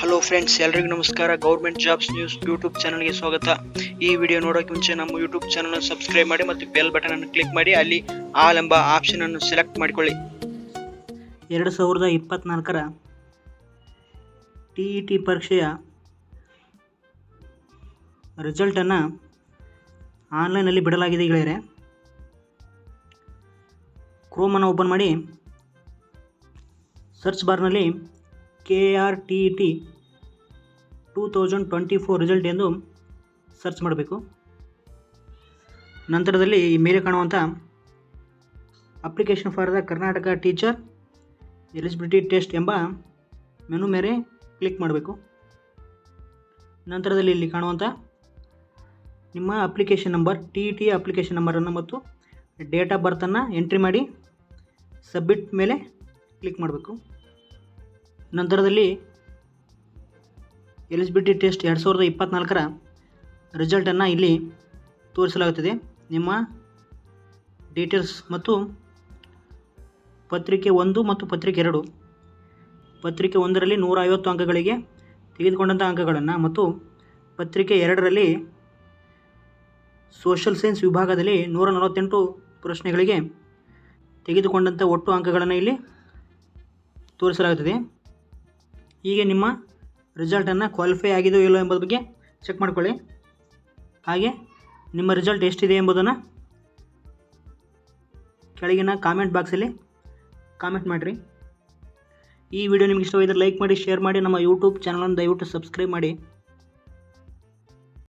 Hello friends ಎಲ್ರಿಗೂ ನಮಸ್ಕಾರ. Government jobs news YouTube ಚಾನಲ್ಗೆ ಸ್ವಾಗತ. ಈ ವಿಡಿಯೋ ನೋಡೋಕೆ ಮುಂಚೆ ನಮ್ಮ ಯೂಟ್ಯೂಬ್ ಚಾನಲ್ ಸಬ್ಸ್ಕ್ರೈಬ್ ಮಾಡಿ ಮತ್ತು ಬೆಲ್ ಬಟನ್ ಅನ್ನು ಕ್ಲಿಕ್ ಮಾಡಿ. ಅಲ್ಲಿ ಆಲ್ ಎಂಬ ಆಪ್ಷನ್ ಅನ್ನು ಸೆಲೆಕ್ಟ್ ಮಾಡಿಕೊಳ್ಳಿ. ಎರಡು ಸಾವಿರದ ಇಪ್ಪತ್ನಾಲ್ಕರ ಟಿ ಇ ಟಿ ಪರೀಕ್ಷೆಯ ರಿಸಲ್ಟನ್ನು ಆನ್ಲೈನಲ್ಲಿ ಬಿಡಲಾಗಿದೆ ಗೆಳೆಯರೆ. ಕ್ರೋಮನ್ನು ಓಪನ್ ಮಾಡಿ ಸರ್ಚ್ ಬಾರ್ನಲ್ಲಿ K R T E T two thousand twenty four result ಎಂದು ಸರ್ಚ್ ಮಾಡಬೇಕು. ನಂತರದಲ್ಲಿ ಮೇಲೆ ಕಾಣುವಂಥ application for the Karnataka teacher eligibility test ಎಂಬ ಮೆನು ಮೇಲೆ ಕ್ಲಿಕ್ ಮಾಡಬೇಕು. ನಂತರದಲ್ಲಿ ಇಲ್ಲಿ ಕಾಣುವಂಥ ನಿಮ್ಮ application number T T application ನಂಬರನ್ನು ಮತ್ತು ಡೇಟ್ ಆಫ್ ಬರ್ತನ್ನು ಎಂಟ್ರಿ ಮಾಡಿ ಸಬ್ಮಿಟ್ ಮೇಲೆ ಕ್ಲಿಕ್ ಮಾಡಬೇಕು. ನಂತರದಲ್ಲಿ ಎಲಿಜಿಬಿಲಿಟಿ ಟೆಸ್ಟ್ ಎರಡು ಸಾವಿರದ ಇಪ್ಪತ್ತ್ನಾಲ್ಕರ ರಿಸಲ್ಟನ್ನು ಇಲ್ಲಿ ತೋರಿಸಲಾಗುತ್ತದೆ. ನಿಮ್ಮ ಡೀಟೇಲ್ಸ್ ಮತ್ತು ಪತ್ರಿಕೆ ಒಂದು ಮತ್ತು ಪತ್ರಿಕೆ ಎರಡು. ಪತ್ರಿಕೆ ಒಂದರಲ್ಲಿ ನೂರ ಐವತ್ತು ಅಂಕಗಳಿಗೆ ತೆಗೆದುಕೊಂಡಂಥ ಅಂಕಗಳನ್ನು ಮತ್ತು ಪತ್ರಿಕೆ ಎರಡರಲ್ಲಿ ಸೋಷಲ್ ಸೈನ್ಸ್ ವಿಭಾಗದಲ್ಲಿ ನೂರ ನಲವತ್ತೆಂಟು ಪ್ರಶ್ನೆಗಳಿಗೆ ತೆಗೆದುಕೊಂಡಂಥ ಒಟ್ಟು ಅಂಕಗಳನ್ನು ಇಲ್ಲಿ ತೋರಿಸಲಾಗುತ್ತದೆ. ಹೀಗೆ ನಿಮ್ಮ ರಿಸಲ್ಟನ್ನು ಕ್ವಾಲಿಫೈ ಆಗಿದೆಯೋ ಇಲ್ಲೋ ಎಂಬುದ್ರ ಬಗ್ಗೆ ಚೆಕ್ ಮಾಡ್ಕೊಳ್ಳಿ. ಹಾಗೆ ನಿಮ್ಮ ರಿಸಲ್ಟ್ ಎಷ್ಟಿದೆ ಎಂಬುದನ್ನು ಕೆಳಗಿನ ಕಾಮೆಂಟ್ ಬಾಕ್ಸಲ್ಲಿ ಕಾಮೆಂಟ್ ಮಾಡಿರಿ. ಈ ವಿಡಿಯೋ ನಿಮ್ಗೆ ಇಷ್ಟವಾಗಿದ್ದರೆ ಲೈಕ್ ಮಾಡಿ ಶೇರ್ ಮಾಡಿ, ನಮ್ಮ ಯೂಟ್ಯೂಬ್ ಚಾನಲನ್ನು ದಯವಿಟ್ಟು ಸಬ್ಸ್ಕ್ರೈಬ್ ಮಾಡಿ.